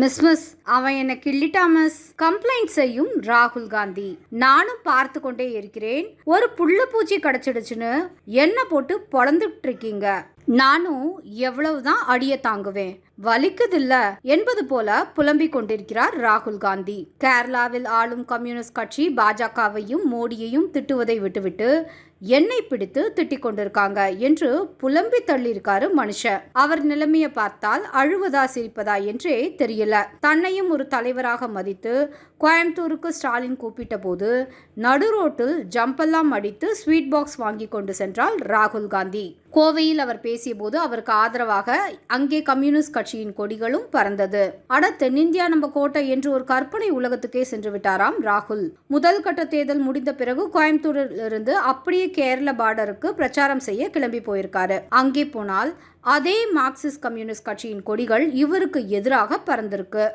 Miss miss அவன் என்னை கிள்ளிட்டா miss complaint செய்யும் ராகுல் காந்தி. நானும் பார்த்து கொண்டே இருக்கிறேன். ஒரு புள்ள பூச்சி கிடைச்சிடுச்சுன்னு என்ன போட்டு பொழந்துட்டு இருக்கீங்க நானும் எவ்வளவுதான் அடிய தாங்குவேன். வலிக்குதில்ல. என்பது போல புலம்பிக் கொண்டிருக்கிறார் ராகுல் காந்தி. கேரளாவில் ஆளும் கம்யூனிஸ்ட் கட்சி பாஜகவையும் மோடியையும் திட்டுவதை விட்டுவிட்டு என்னை பிடித்து திட்டிக் கொண்டிருக்காங்க என்று புலம்பி தள்ளியிருக்காரு மனுஷன். அவர் நிலைமையை பார்த்தால் அழுவதா சிரிப்பதா என்றே தெரியல. தன்னையும் ஒரு தலைவராக மதித்து கோயம்புத்தூருக்கு ஸ்டாலின் கூப்பிட்ட போது நடு ரோட்டில் ஜம்பெல்லாம் அடித்து ஸ்வீட் பாக்ஸ் வாங்கி கொண்டு சென்றால் ராகுல் காந்தி. கோவையில் அவர் பேசியபோது அவருக்கு ஆதரவாக அங்கே கம்யூனிஸ்ட் கட்சியின் கொடிகளும் பறந்தது. அட தென்னிந்தியா நம்ம கோட்டை என்று ஒரு கற்பனை உலகத்துக்கே சென்று விட்டாராம் ராகுல். முதல் கட்ட தேர்தல் முடிந்த பிறகு கோயம்புத்தூரில் இருந்து அப்படியே கேரள பார்டருக்கு பிரச்சாரம் செய்ய கிளம்பி போயிருக்காரு. அங்கே போனால் அதே மார்க்சிஸ்ட் கம்யூனிஸ்ட் கட்சியின் கொடிகள் இவருக்கு எதிராக பறந்திருக்கு.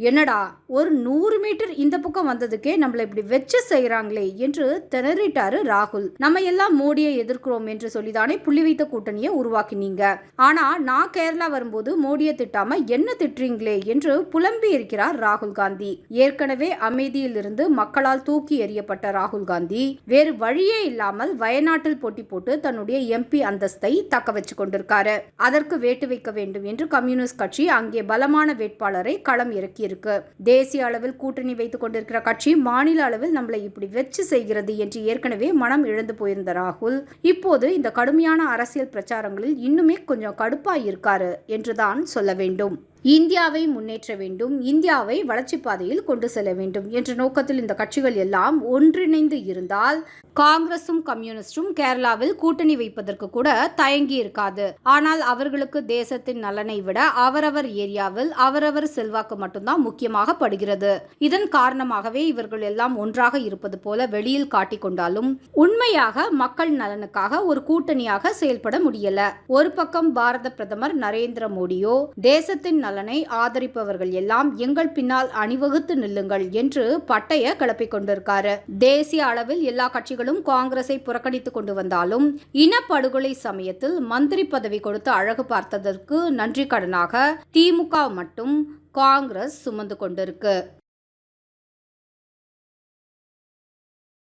என்னடா ஒரு நூறு மீட்டர் இந்த பக்கம் வந்ததுக்கே நம்மளை இப்படி வச்சு செய்கிறாங்களே என்று திணறிட்டாரு ராகுல். நம்ம எல்லாம் மோடியை எதிர்க்கிறோம் என்று சொல்லிதானே புள்ளி வைத்த கூட்டணியை உருவாக்கினீங்க. ஆனா நான் கேரளா வரும்போது மோடியை திட்டாம என்ன திட்டுறீங்களே என்று புலம்பி இருக்கிறார் ராகுல் காந்தி. ஏற்கனவே அமைதியில் இருந்து மக்களால் தூக்கி எறியப்பட்ட ராகுல் காந்தி வேறு வழியே இல்லாமல் வயநாட்டில் போட்டி போட்டு தன்னுடைய எம்பி அந்தஸ்தை தக்க வச்சு கொண்டிருக்காரு. அதற்கு வேட்டு வைக்க வேண்டும் என்று கம்யூனிஸ்ட் கட்சி அங்கே பலமான வேட்பாளரை களம் இறக்கி இருக்கு. தேசிய அளவில் கூட்டணி வைத்துக் கொண்டிருக்கிற கட்சி மாநில அளவில் நம்மளை இப்படி வெச்சு செய்கிறது என்று ஏற்கனவே மனம் இழந்து போயிருந்த ராகுல். இப்போது இந்த கடுமையான அரசியல் பிரச்சாரங்களில் இன்னுமே கொஞ்சம் கடுப்பாய் இருக்காரு என்றுதான் சொல்ல வேண்டும். இந்தியாவை முன்னேற்ற வேண்டும் இந்தியாவை வளர்ச்சி பாதையில் கொண்டு செல்ல வேண்டும் என்ற நோக்கத்தில் இந்த கட்சிகள் எல்லாம் ஒன்றிணைந்து இருந்தால் காங்கிரசும் கம்யூனிஸ்டும் கேரளாவில் கூட்டணி வைப்பதற்கு கூட தயங்கி இருக்காது. ஆனால் அவர்களுக்கு தேசத்தின் நலனை விட அவரவர் ஏரியாவில் அவரவர் செல்வாக்கு மட்டும்தான் முக்கியமாக படுகிறது. இதன் காரணமாகவே இவர்கள் எல்லாம் ஒன்றாக இருப்பது போல வெளியில் காட்டிக்கொண்டாலும் உண்மையாக மக்கள் நலனுக்காக ஒரு கூட்டணியாக செயல்பட முடியல. ஒரு பக்கம் பாரத பிரதமர் நரேந்திர மோடியோ தேசத்தின் நலனை ஆதரிப்பவர்கள் எல்லாம் எங்கள் பின்னால் அணிவகுத்து நில்லுங்கள் என்று பட்டைய கிளப்பிக் கொண்டிருக்காரு. தேசிய அளவில் எல்லா கட்சிகளும் காங்கிரஸை புறக்கணித்துக் கொண்டு வந்தாலும் இனப்படுகொலை சமயத்தில் மந்திரி பதவி கொடுத்து அழகு பார்த்ததற்கு நன்றி கடனாக திமுக மட்டும் காங்கிரஸ் சுமந்து கொண்டிருக்கு.